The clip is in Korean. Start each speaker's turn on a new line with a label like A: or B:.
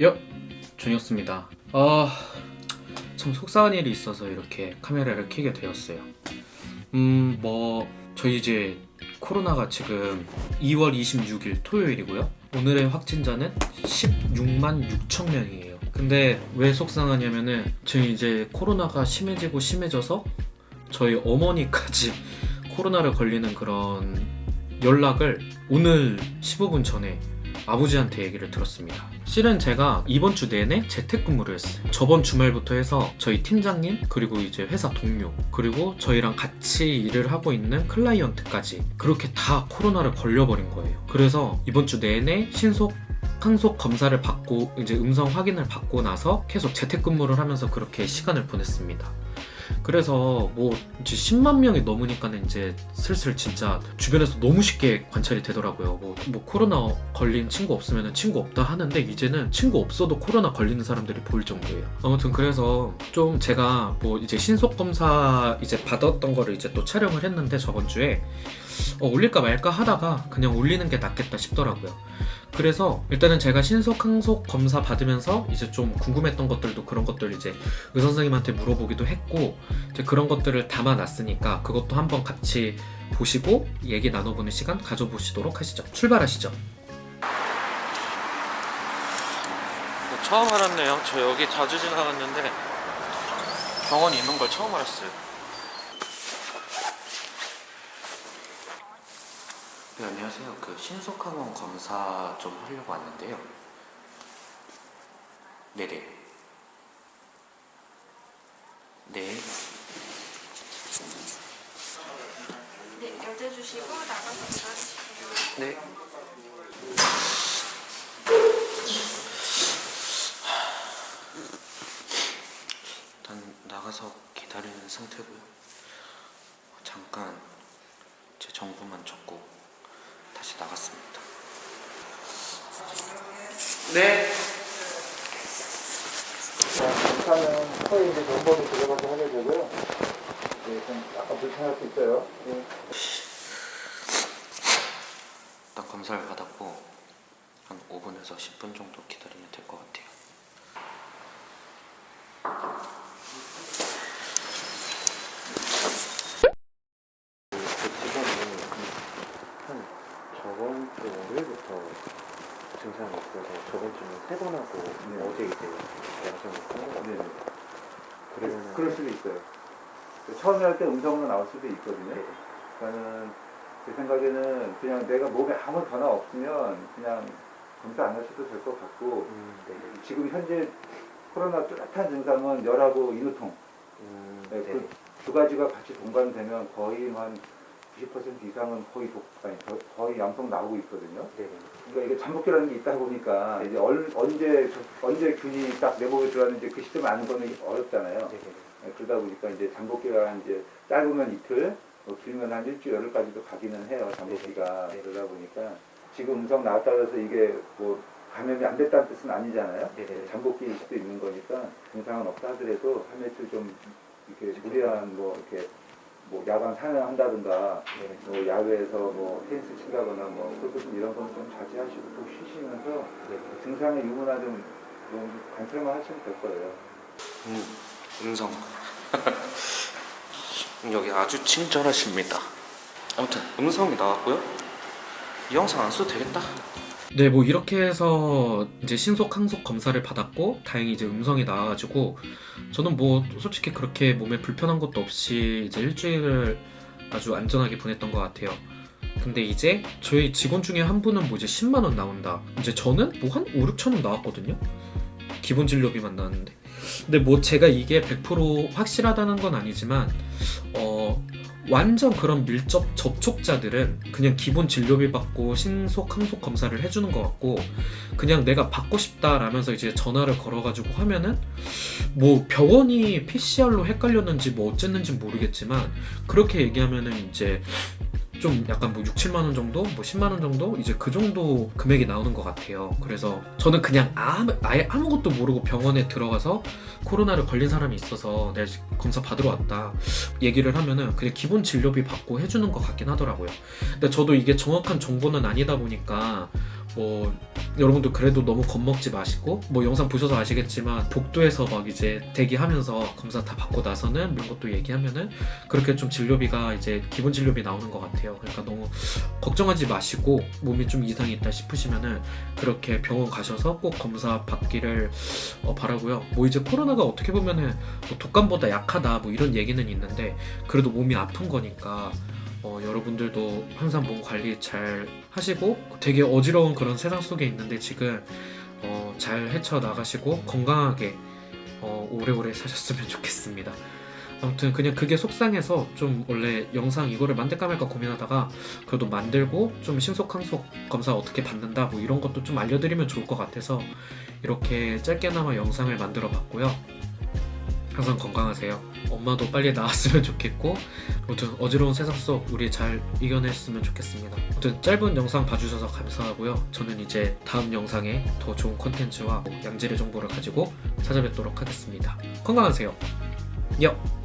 A: 여 준이었습니다. 아, 참 속상한 일이 있어서 이렇게 카메라를 켜게 되었어요. 음, 뭐 저희 이제 코로나가 지금 2월 26일 토요일이고요. 오늘의 확진자는 16만 6천 명이에요. 근데 왜 속상하냐면은 저희 이제 코로나가 심해지고 심해져서 저희 어머니까지 코로나를 걸리는 그런 연락을 오늘 15분 전에 아버지한테 얘기를 들었습니다. 실은 제가 이번 주 내내 재택근무를 했어요. 저번 주말부터 해서 저희 팀장님 그리고 이제 회사 동료 그리고 저희랑 같이 일을 하고 있는 클라이언트까지 그렇게 다 코로나를 걸려버린 거예요. 그래서 이번 주 내내 신속 항속 검사를 받고 이제 음성 확인을 받고 나서 계속 재택근무를 하면서 그렇게 시간을 보냈습니다. 그래서 뭐 이제 10만 명이 넘으니까는 이제 슬슬 진짜 주변에서 너무 쉽게 관찰이 되더라고요. 뭐, 뭐 코로나 걸린 친구 없으면 친구 없다 하는데 이제는 친구 없어도 코로나 걸리는 사람들이 보일 정도예요. 아무튼 그래서 좀 제가 뭐 이제 신속 검사 이제 받았던 거를 이제 또 촬영을 했는데 저번 주에 어, 올릴까 말까 하다가 그냥 올리는 게 낫겠다 싶더라고요. 그래서 일단은 제가 신속 항속 검사 받으면서 이제 좀 궁금했던 것들도 그런 것들 이제 의사 선생님한테 물어보기도 했고 이제 그런 것들을 담아놨으니까 그것도 한번 같이 보시고 얘기 나눠보는 시간 가져보시도록 하시죠. 출발하시죠. 처음 알았네요. 저 여기 자주 지나갔는데 병원이 있는 걸 처음 알았어요. 네, 안녕하세요. 그 신속항원 검사 좀 하려고 왔는데요. 네네. 네.
B: 네, 열대 주시고 나가서 기다리시고
A: 네. 일단 나가서 기다리는 상태고요. 잠깐 제 정보만 적고 나갔습니다. 네.
C: 검사는 코에 이제 면봉이 들어가서 하게 되고요. 네, 좀 약간 불편할 수 있어요. 네.
A: 일단 검사를 받았고 한 5분에서 10분 정도 기다리면 될 것 같아요.
C: 그 지금은 한 저번 주 월요일부터 증상이 있어서 저번 주는 세번 하고 어제 이제 한 거거든요. 그러면
D: 그럴 수도 있어요. 처음에 할 때 음성으로 나올 수도 있거든요.
C: 네.
D: 그러니까는 제 생각에는 그냥 내가 몸에 아무 변화 없으면 그냥 검사 안 하셔도 될 것 같고
C: 음, 네.
D: 지금 현재 코로나 뚜렷한 증상은 열하고 인후통
C: 음,
D: 네,
C: 네.
D: 그두 가지가 같이 동반되면 거의 한 90% 이상은 거의 독, 아니, 거- 거의 양성 나오고 있거든요.
C: 네.
D: 그러니까 이게 잠복기라는 게 있다 보니까 이제 얼, 언제 저- 언제 균이 딱 내 몸에 들어왔는지 그 시점을 아는 거는 어렵잖아요.
C: 네. 네.
D: 네, 그러다 보니까 이제 잠복기가 이제 짧으면 이틀, 뭐 길면 한 일주일, 열흘까지도 가기는 해요. 잠복기가
C: 네.
D: 그러다 보니까 지금 음성 나왔다 그래서 이게 뭐 감염이 안 됐다는 뜻은 아니잖아요. 잠복기일 수도 있는 거니까 증상은 없다 하더라도 한 며칠 좀 이렇게 무리한 뭐 이렇게 뭐 야간 사냥한다든가
C: 네.
D: 뭐 야외에서 뭐 테니스 친다거나 뭐 골프 이런 거는 좀 자제하시고 또 쉬시면서
C: 네.
D: 증상의 유무나 좀, 좀 관찰만 하시면 될 거예요.
A: 음, 음성. 여기 아주 친절하십니다. 아무튼 음성이 나왔고요. 이 영상 안 써도 되겠다. 네, 뭐 이렇게 해서 이제 신속 항속 검사를 받았고 다행히 이제 음성이 나와가지고 저는 뭐 솔직히 그렇게 몸에 불편한 것도 없이 이제 일주일을 아주 안전하게 보냈던 것 같아요. 근데 이제 저희 직원 중에 한 분은 뭐 이제 10만 원 나온다. 이제 저는 뭐 한 5, 6천 원 나왔거든요. 기본 진료비만 나왔는데. 근데 뭐 제가 이게 100% 확실하다는 건 아니지만 어 완전 그런 밀접 접촉자들은 그냥 기본 진료비 받고 신속 항속 검사를 해주는 것 같고 그냥 내가 받고 싶다라면서 이제 전화를 걸어가지고 하면은 뭐 병원이 PCR로 헷갈렸는지 뭐 어쨌는지 모르겠지만 그렇게 얘기하면은 이제 좀 약간 뭐 6, 7만 원 정도, 뭐 10만 원 정도 이제 그 정도 금액이 나오는 것 같아요. 그래서 저는 그냥 아무, 아예 아무것도 모르고 병원에 들어가서 코로나를 걸린 사람이 있어서 내가 검사 받으러 왔다 얘기를 하면은 그냥 기본 진료비 받고 해주는 것 같긴 하더라고요. 근데 저도 이게 정확한 정보는 아니다 보니까 뭐 여러분들 그래도 너무 겁먹지 마시고 뭐 영상 보셔서 아시겠지만 복도에서 막 이제 대기하면서 검사 다 받고 나서는 이런 것도 얘기하면은 그렇게 좀 진료비가 이제 기본 진료비 나오는 것 같아요. 그러니까 너무 걱정하지 마시고 몸이 좀 이상이 있다 싶으시면은 그렇게 병원 가셔서 꼭 검사 받기를 어, 바라고요. 뭐 이제 코로나가 어떻게 보면은 뭐 독감보다 약하다 뭐 이런 얘기는 있는데 그래도 몸이 아픈 거니까 어, 여러분들도 항상 몸 관리 잘 하시고 되게 어지러운 그런 세상 속에 있는데 지금 어, 잘 헤쳐 나가시고 건강하게 어, 오래오래 사셨으면 좋겠습니다. 아무튼 그냥 그게 속상해서 좀 원래 영상 이거를 만들까 말까 고민하다가 그래도 만들고 좀 신속항속 검사 어떻게 받는다 뭐 이런 것도 좀 알려드리면 좋을 것 같아서 이렇게 짧게나마 영상을 만들어 봤고요. 항상 건강하세요. 엄마도 빨리 나았으면 좋겠고 아무튼 어지러운 세상 속 우리 잘 이겨냈으면 좋겠습니다. 아무튼 짧은 영상 봐주셔서 감사하고요. 저는 이제 다음 영상에 더 좋은 콘텐츠와 양질의 정보를 가지고 찾아뵙도록 하겠습니다. 건강하세요. 요.